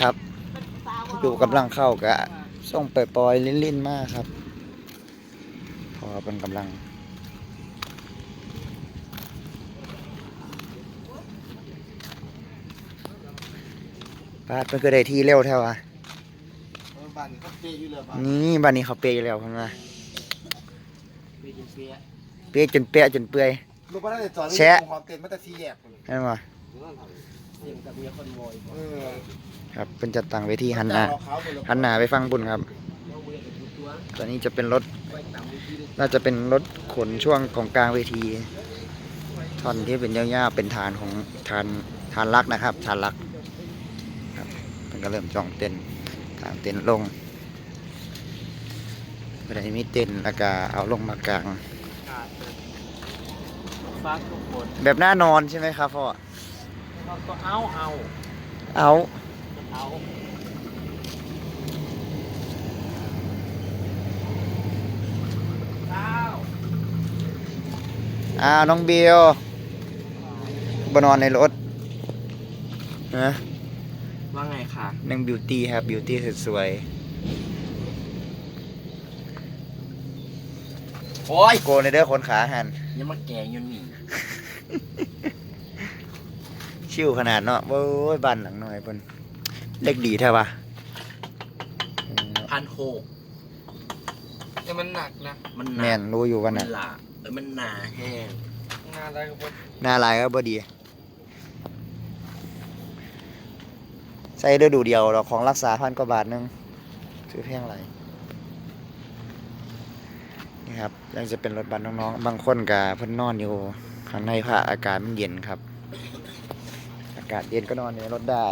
ครับ อยู่กำลังเข้ากะส่งไปปล่อยๆลิ้นๆมากครับ พอเป็นกำลังปาดมันก็ได้ที่เร็วแท้วะบ้านนี่เขาเปย์อยู่แล้วบ้านนี่บ้านนี้เขาเปย์อยู่แล้วเพิ่นว่าเปย์จนเปย์เปย์จนเปะจนเปื่อยลูกบ้านได้จอดแชะหอมเต็มมาแต่ซีแยกพุ่นใช่ไหม เต็มกับเมียคนโวยเออครับเป็นจัดตั้งเวทีหันหน้าเอขาวไปแล้วหันหน้าไปฟังบุญครับ ตอนนี้จะเป็นรถ น่าจะเป็นรถขนช่วงของกลางเวทีท่อนที่เป็นยาวๆเป็นฐานของฐานฐานลักนะครับฐานลักครับมันก็เริ่มจ้องเต้นกลางเต้นลงเวลามีเต้นแล้วก็เอาลงมากลางฟ้าทุกคนแบบหน้านอนใช่ไหมครับพ่อเรา ก็เอาเอาเอาเอาเอาอ้าวน้องบิวบนอนในรถนะว่าไงคะนางบิวตี้ครับบิวตี้สวยโอ้ยๆโกนในเด้อคนขาหันยังมาแกงอยืนหนี ชิวขนาดเนาะโอ้ยบ้านหลังหน่อยเพิ่นเล็กดีแท้ปะเออพันหกแต่มันหนักนะ มันหนัแม่นรู้อยู่ว่ามัน่ะนหลาเออมันหนาแห้งงานอะไรกับหน้าลายก็บ่ดี ใส่เด้อดูเดียวเราของรักษาพันกว่าบาทหนึงซื้อแพงไรนี่ครับยังจะเป็นรถบัสน้องๆ บางคนก็เพิ่นนอนอยู่ข้างในผ้าอากาศมันเย็นครับอากาศเย็นก็นอนในรถได้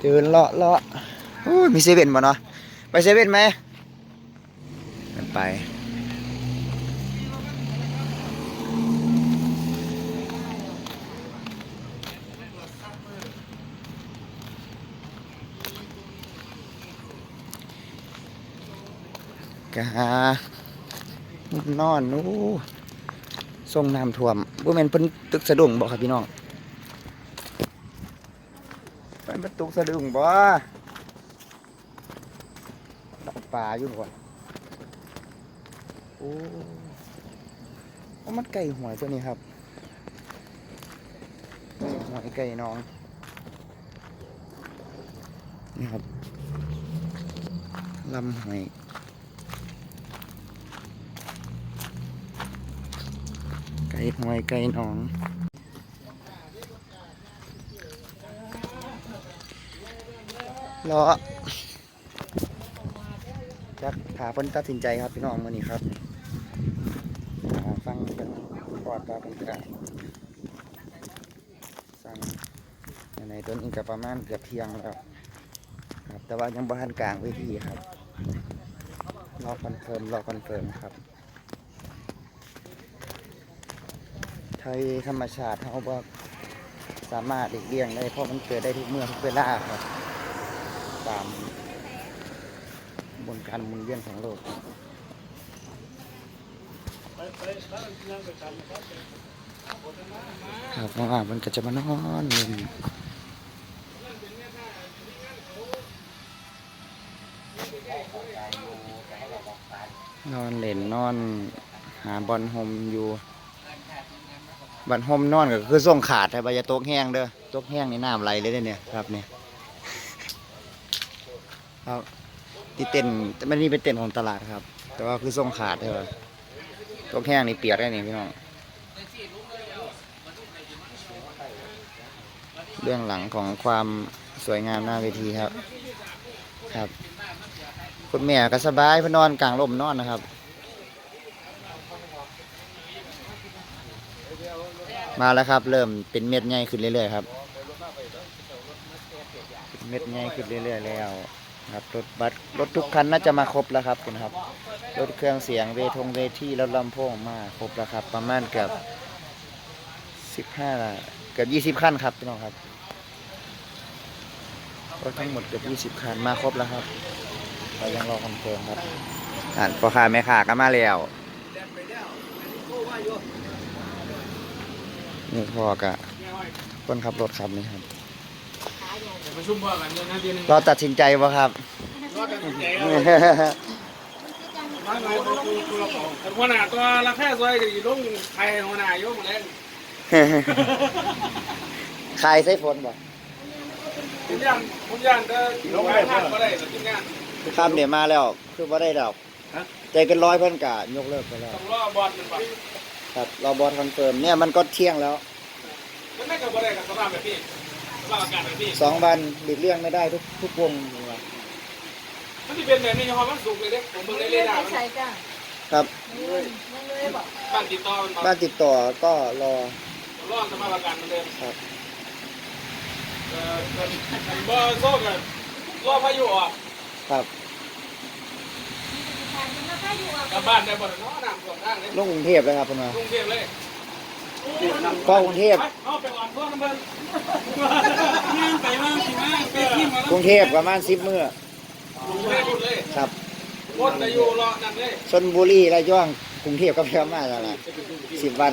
เดินเลาะเลาะโอ้ยมีเซเว่นบ่เนาะ ไปเซเว่นไหมมันไปกะนอนนู้ ส่งน้ำท่วมบ่แม่นเพิ่นตึกสะดุ้งบ่ครับพี่น้องเพิ่นเป็นตึกสะดุ้งบ่ดับป่าอยู่บ่อ้โอ้มันไก่หวยตัวนี้ครับหวยไก่น้องนี่ครับลำหอย ไก่หวยไก่หนองรอจักหาเพิ่นตัดสินใจครับพี่น้องมื้อนี้ครับฟังเป็นปอดตาเป็นกระสั่งในตัวนี้ก็ประมาณเกือบเที่ยงแล้วครับแต่ว่ายังบ่ทันกลางเวทีครับรอคอนเฟิร์มรอคอนเฟิร์มครับ ไทยธรรมชาติเขาบอกสามารถเด็กเลี้ยงได้เพราะมันเกิดได้ทุกเมื่อทุกเวลาครับ ตามบนการมุนเวียนของโลกครับน้องอ่ามันก็จะมานอนเล่นนอนเล่นนอน หาบอลโฮมอยู่ บันห่มนอนก็คือส่งขาดแต่ใบจะตกแห้งเด้อตกแห้งในน้ำไหลเลยเนี่ยครับเนี่ยครับที่เต็นท์มันนี่เป็นเต็นของตลาดครับ แต่ว่าคือส่งขาดเด้อตกแห้งนี่เปียกได้นี่พี่น้องเรื่องหลังของความสวยงามหน้าเวทีครับ ครับ คุณแม่ก็สบายพื่นนอนกลางร่มนอนนะครับ มาแล้วครับ เริ่มเป็นเม็ดใหญ่ขึ้นเรื่อยๆครับเม็ดใหญ่ขึ้นเรื่อยๆแล้วครับรถบัสรถทุกคันน่าจะมาครบแล้วครับคุณครับ รถเครื่องเสียงเวทงเวทีรถลำโพงมาครบแล้วครับ ประมาณเกือบสิบห้าเกือบยี่สิบคันครับพี่น้องครับรถทั้งหมดเกือบยี่สิบคันมาครบแล้วครับเรายังรอคอนเฟิร์มครับอ่านพ่อค้าแม่ค้าก็มาแล้ว นี่พ่อกะคนขับรถครับนี่ครับ ประชุมพ่อกันเดือนหน้าเดือนหนึงเราตัดสินใจบ่ครับ รอดกันใจเอามาไงบอกกูกูละของแต่หัวหน้าตัวละแค่ซอยก็อยู่ลงไทยหัวหน้าโยมมาแล้วขายไส้ฝนบ่ผมย่านผมย่านก็ลงไปทางก็ได้แต่ที่งาน ครับเนี่ยมาแล้ว คือบ่ได้ดอกฮะ ใจเกันร้อยเพิ่นกะยกเลิกไปแล้ว ต้องรอบอลมันไป ครับรอบอสคอนเฟิร์มเนี่ยมันก็เที่ยงแล้วมันไม่กับบ่ได้กับสภาพแบบนี้สภาพอากาศแบบนี้สองวันหลีกเลี่ยงไม่ได้ทุกทุกวงมันจะเป็นแบบนี้เพราะมันสุกเลยเด้ผมเบิ่งได้เลยนะใช่จ้ะครับมันเลยบอกบ้านติดต่อมันบ้านติดต่อก็รอรอสภาพอากาศเหมือนเดิมครับเอ่อบ่โซ่กันรอพายุออกครับ กลับบ้านได้บ่เนาะน้ำท่วมทางเลยลงกรุงเทพเลยครับเพิ่นมา กรุงเทพเลยก็กรุงเทพ เอาไปอ่อนพ่อน้ำเบิ่งย่างไปมาสิมาไปที่มากรุงเทพประมาณ10มื้อกรุงเทพหมดเลยครับคนจะอยู่รอนั่นเลยชลบุรีระยองกรุงเทพก็เพิ่มมาแล้วล่ะ10วัน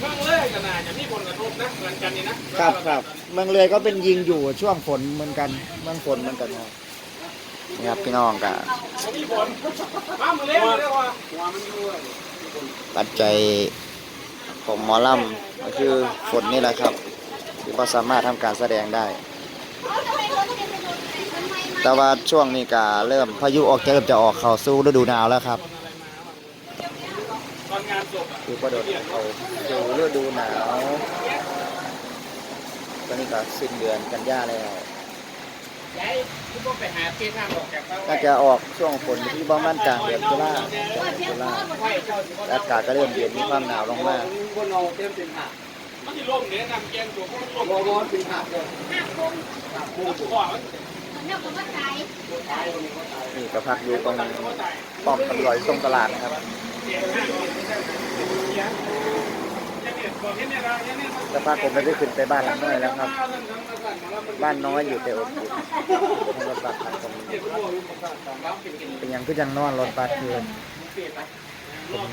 เบิ่งเลยก็น่าจะมีผลกระทบนะเหมือนกันนี่นะครับครับเมืองเลยก็เป็นยิงอยู่ช่วงฝนเหมือนกันเมืองฝนเหมือนกันครับ นี่ครับพี่น้องกันปัจจัยของหมอลำก็คือฝนนี่แหละครับที่พอสามารถทำการแสดงได้ แต่ว่าช่วงนี้ก็เริ่มพายุออกจะเริ่มจะออกเข้าสู่ฤดูหนาวแล้วครับคือประโดดเขาสู่ฤดูหนาว ตอนนี้ก็สิ้นเดือนกันยาแล้ว ยายคือบ่ไปหาเททางออกจากบ้านน่าจะออกช่วงฝนที่ประมาณกลางเดือนตุลาเดือนตุลาไว้เจ้าสิบ่อากาศก็เริ่มเย็นมีความหนาวลงมาบ่เอาเต็มเป็นหักมันสิล่มเนี่ยนำแกงตัวมันล่มบ่บ่เป็นหักเลยหักคงหักคงตัวมันนี่ก็พักอยู่ตรงป้อมตำรวจตรงตลาดนะครับ สภาพผมไม่ได้ขึ้นไปบ้านหลังน้อยแล้วครับ บ้านน้อยอยู่แต่อบอุ่รถบัสทางตรงนี้เป็นอย่างคือยังนอนรถบัสคือผม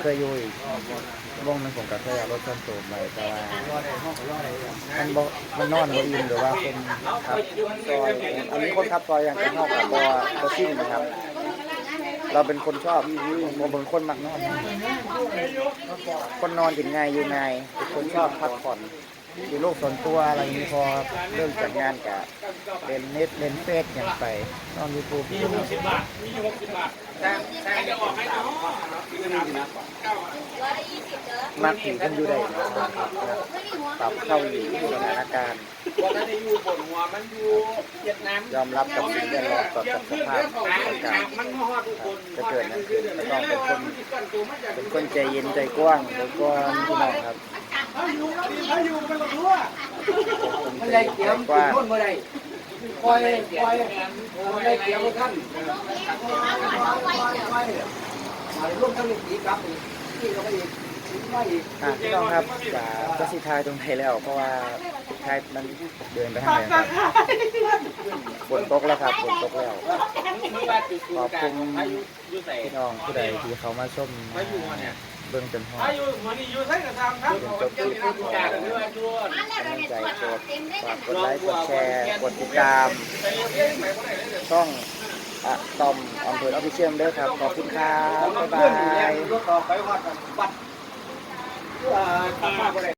เคยอยู่อีกวงหนึงผมก็เคยเอารถส่วนตัวไปแต่ว่ามันบมันนอนบ่อิ่มหรือว่าคนขับซอยอันนี้คนขับซอยอย่างเป็นนอกกับบ่บ่ชิ่งนะครับ เราเป็นคนชอบผมเป็นคนมักนอน คนนอนถึงไงอยู่ไงเป็นคนชอบพักผ่อน อยู่โลกส่วนตัวอะไรอย่างนี้พอเริ่มจากงานกับเล่นเน็ตเล่นเฟซอย่างไปนอนยูทูบมีอยู่60บาทมีอยู่60บาทแต่แต่จะออกให้เนาะคือน้ำนะเก้ามักผีกันอยู่ได้นะครับปรับเข้าอยู่สถานการณ์ว่าถ้าได้อยู่บนหัวมันอยู่เวียดนามยอมรับกับสิ่งแวดล้อมกับกับสภาพอากาศมันฮอดทุกคนจะเกิดอย่างขึ้นก็ต้องเป็นคนเป็นคนใจเย็นใจกว้างแล้วก็พี่น้องครับ ถ้าอยู่ถ้าอยู่มันก็รู้ว่าเป็นคนใจเย็นใจกว้างปล่อยปล่อยปล่อยมันได้เกี่ยวกับท่านมาร่วมทั้งสีกับนี่ก็ไม่อีกไม่อีกอะพี่น้องครับจะก็สิทายตรงไหนแล้ว เพราะว่าทายมันเดินไปทางไหนครับฝนตกแล้วครับฝนตกแล้วขอบคุณพี่น้องผู้ใดที่เขามาชมมา เบิ่งจนฮอด อายุหัวนี้อยู่ใช้กับทางครับจนจบคลิปขอกำลังใจกดฝากกดไลค์กดแชร์กดติดตามช่องอะตอมอำเภอออฟฟิเชียลด้วยครับ ขอบคุณครับ บ๊ายบาย รถต่อไปวัดวัดกลับมาบ่ได้